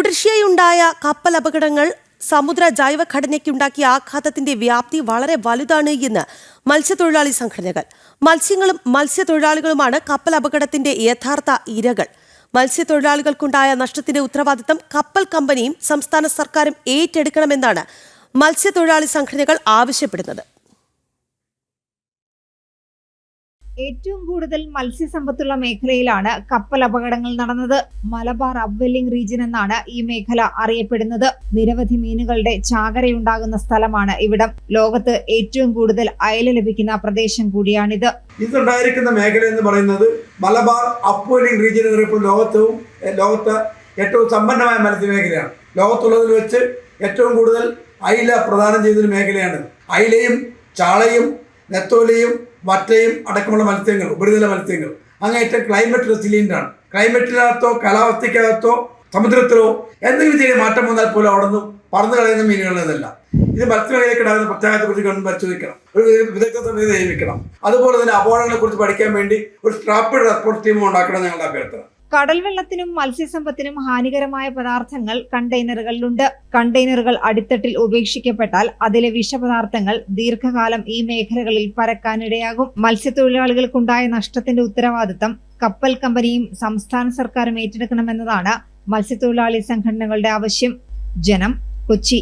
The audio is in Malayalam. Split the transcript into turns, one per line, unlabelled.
തുടർച്ചയായുണ്ടായ കപ്പൽ അപകടങ്ങൾ സമുദ്ര ജൈവഘടനയ്ക്കുണ്ടാക്കിയ ആഘാതത്തിന്റെ വ്യാപ്തി വളരെ വലുതാണ് എന്ന് മത്സ്യത്തൊഴിലാളി സംഘടനകൾ. മത്സ്യങ്ങളും മത്സ്യത്തൊഴിലാളികളുമാണ് കപ്പൽ അപകടത്തിന്റെ യഥാർത്ഥ ഇരകൾ. മത്സ്യത്തൊഴിലാളികൾക്കുണ്ടായ നഷ്ടത്തിന്റെ ഉത്തരവാദിത്തം കപ്പൽ കമ്പനിയും സംസ്ഥാന സർക്കാരും ഏറ്റെടുക്കണമെന്നാണ് മത്സ്യത്തൊഴിലാളി സംഘടനകൾ ആവശ്യപ്പെടുന്നത്.
ഏറ്റവും കൂടുതൽ മത്സ്യസമ്പത്തുള്ള മേഖലയിലാണ് കപ്പൽ അപകടങ്ങൾ നടന്നത്. മലബാർ അപ്വെല്ലിംഗ് റീജിയൻ എന്നാണ് ഈ മേഖല അറിയപ്പെടുന്നത്. നിരവധി മീനുകളുടെ ചാകരയുണ്ടാകുന്ന സ്ഥലമാണ് ഇവിടം. ലോകത്ത് ഏറ്റവും കൂടുതൽ അയല ലഭിക്കുന്ന പ്രദേശം കൂടിയാണിത്.
ഇതുണ്ടായിരിക്കുന്ന മേഖല എന്ന് പറയുന്നത് മലബാർ അപ്വെല്ലിംഗ് റീജിയൻ എന്നറിയപ്പോൾ ലോകത്തും ലോകത്ത് ഏറ്റവും സമ്പന്നമായ മത്സ്യമേഖലയാണ്. ലോകത്തുള്ളതിൽ വെച്ച് ഏറ്റവും കൂടുതൽ അയില പ്രദാനം ചെയ്തൊരു മേഖലയാണ്. അയിലയും ചാളയും നെത്തോലയും വറ്റയും അടക്കമുള്ള മത്സ്യങ്ങൾ ഉപരിതല മത്സ്യങ്ങൾ. അങ്ങേറ്റം ക്ലൈമറ്റ് റെസിലിയന്റ് ആണ്. ക്ലൈമറ്റിനകത്തോ കാലാവസ്ഥയ്ക്കകത്തോ സമുദ്രത്തിലോ എന്തെങ്കിലും ചെറിയ മാറ്റം വന്നാൽ പോലും അവിടെ നിന്ന് പറന്നു കളയുന്ന മീനുകളെന്നല്ല ഇത് മത്സ്യമേഖലയ്ക്ക് ഉണ്ടാകുന്ന കുറിച്ച് ഗവൺമെന്റ് പരിശോധിക്കണം. ഒരു വിദഗ്ധ സമിതി നിയമിക്കണം അതുപോലെ തന്നെ അപകടങ്ങളെ കുറിച്ച് പഠിക്കാൻ വേണ്ടി ഒരു സ്ട്രാപ്പിഡ് റെസ്പോൺസ് ടീം ഉണ്ടാക്കണം ഞങ്ങളുടെ അഭ്യർത്ഥന.
കടൽ വെള്ളത്തിനും മത്സ്യസമ്പത്തിനും ഹാനികരമായ പദാർത്ഥങ്ങൾ കണ്ടെയ്നറുകളിലുണ്ട്. കണ്ടെയ്നറുകൾ അടിത്തട്ടിൽ ഉപേക്ഷിക്കപ്പെട്ടാൽ അതിലെ വിഷപദാർത്ഥങ്ങൾ ദീർഘകാലം ഈ മേഖലകളിൽ പരക്കാനിടയാകും. മത്സ്യത്തൊഴിലാളികൾക്കുണ്ടായ നഷ്ടത്തിന്റെ ഉത്തരവാദിത്തം കപ്പൽ കമ്പനിയും സംസ്ഥാന സർക്കാരും ഏറ്റെടുക്കണമെന്നതാണ് മത്സ്യത്തൊഴിലാളി സംഘടനകളുടെ ആവശ്യം. ജനം കൊച്ചി.